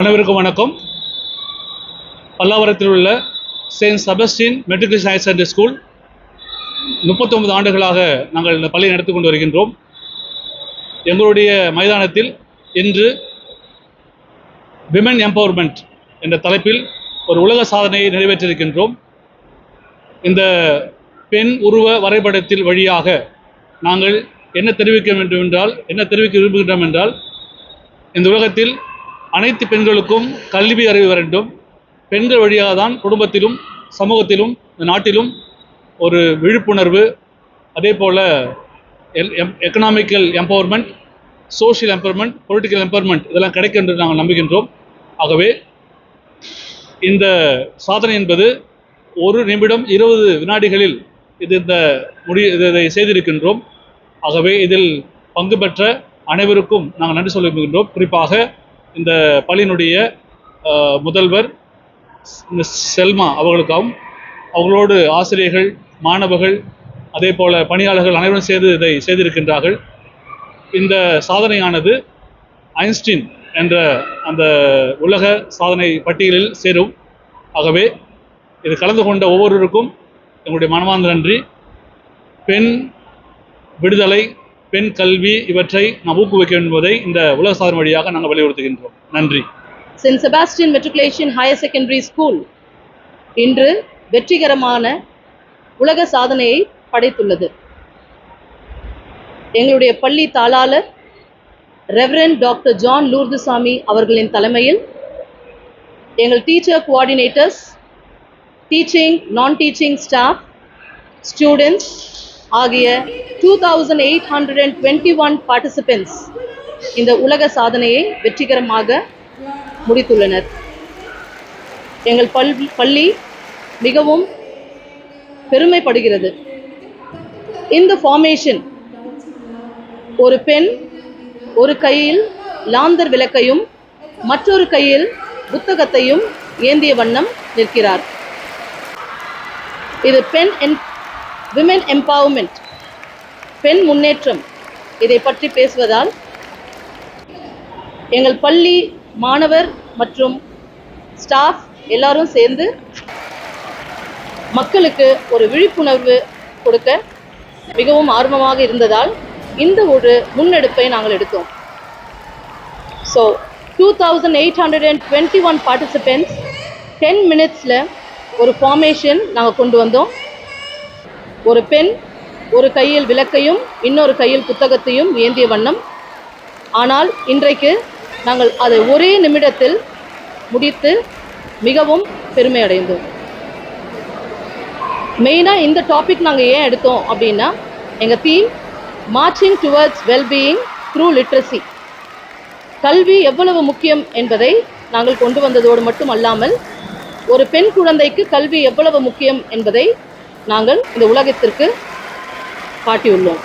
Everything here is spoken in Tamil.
அனைவருக்கும் வணக்கம். பல்லாவரத்தில் உள்ள saint Sebastian matriculation higher secondary school. முப்பத்தொன்பது ஆண்டுகளாக நாங்கள் இந்த பள்ளியை நடத்தி கொண்டு வருகின்றோம். எங்களுடைய மைதானத்தில் இன்று விமன் எம்பவர்மெண்ட் என்ற தலைப்பில் ஒரு உலக சாதனையை நிறைவேற்றியிருக்கின்றோம். இந்த பெண் உருவ வரைபடத்தில் வழியாக நாங்கள் என்ன தெரிவிக்க வேண்டும் என்றால் என்ன தெரிவிக்க விரும்புகின்றோம் என்றால் இந்த உலகத்தில் அனைத்து பெண்களுக்கும் கல்வி அறிவு வேண்டும். பெண்கள் வழியாக தான் குடும்பத்திலும் சமூகத்திலும் இந்த நாட்டிலும் ஒரு விழிப்புணர்வு அதே போல் economical empowerment social empowerment political empowerment இதெல்லாம் கிடைக்கும் என்று நாங்கள் நம்புகின்றோம். ஆகவே இந்த சாதனை என்பது ஒரு நிமிடம் இருபது வினாடிகளில் இது இந்த முடி இதை செய்திருக்கின்றோம். ஆகவே இதில் பங்கு பெற்ற அனைவருக்கும் நாங்கள் நன்றி சொல்லுகின்றோம் குறிப்பாக இந்த பள்ளியினுடைய முதல்வர் இந்த செல்மா அவர்களுக்காகவும் அவர்களோடு ஆசிரியர்கள் மாணவர்கள் அதே போல் பணியாளர்கள் அனைவரும் சேர்ந்து இதை செய்திருக்கின்றார்கள். இந்த சாதனையானது ஐன்ஸ்டீன் என்ற அந்த உலக சாதனை பட்டியலில் சேரும். ஆகவே இது கலந்து கொண்ட ஒவ்வொருவருக்கும் எங்களுடைய மனமார்ந்த நன்றி. பெண் விடுதலை பெண் கல்வி இவற்றை நாம் ஊக்குவிக்க என்பதை இந்த உலக சாதனை வழியாக நாங்கள் வலியுறுத்துகின்றோம். நன்றி. Saint Sebastian matriculation higher secondary school இன்று வெற்றிகரமான உலக சாதனையை படைத்துள்ளது. எங்களுடைய பள்ளி தாளாளர் ரெவரன் டாக்டர் ஜான் லூர்துசாமி அவர்களின் தலைமையில் எங்கள் teacher coordinators teaching non teaching staff students ஆகிய two thousand eight hundred and twenty one participants இந்த உலக சாதனையை வெற்றிகரமாக முடித்துள்ளனர். எங்கள் பல் பள்ளி மிகவும் பெருமைப்படுகிறது. இந்த ஃபார்மேஷன் ஒரு பெண் ஒரு கையில் லாந்தர் விளக்கையும் மற்றொரு கையில் புத்தகத்தையும் ஏந்திய வண்ணம் நிற்கிறார். இது பெண் என் விமென் எம்பவர்மெண்ட் பெண் முன்னேற்றம். இதை பற்றி பேசுவதால் எங்கள் பள்ளி மாணவர் மற்றும் ஸ்டாஃப் எல்லாரும் சேர்ந்து மக்களுக்கு ஒரு விழிப்புணர்வு கொடுக்க மிகவும் ஆர்வமாக இருந்ததால் இந்த ஒரு முன்னெடுப்பை நாங்கள் எடுத்தோம். So two thousand eight hundred and twenty one participants ten மினிட்ஸில் ஒரு ஃபார்மேஷன் நாங்கள் கொண்டு வந்தோம் ஒரு பெண் ஒரு கையில் விளக்கையும் இன்னொரு கையில் புத்தகத்தையும் ஏந்திய வண்ணம். ஆனால் இன்றைக்கு நாங்கள் அதை ஒரே நிமிடத்தில் முடித்து மிகவும் பெருமை அடைந்தோம் மெயினாக இந்த டாபிக் நாங்கள் ஏன் எடுத்தோம் அப்படின்னா எங்கள் theme marching towards wellbeing through literacy கல்வி எவ்வளவு முக்கியம் என்பதை நாங்கள் கொண்டு வந்ததோடு மட்டும் அல்லாமல் ஒரு பெண் குழந்தைக்கு கல்வி எவ்வளவு முக்கியம் என்பதை நாங்கள் இந்த உலகத்திற்கு காட்டியுள்ளோம்.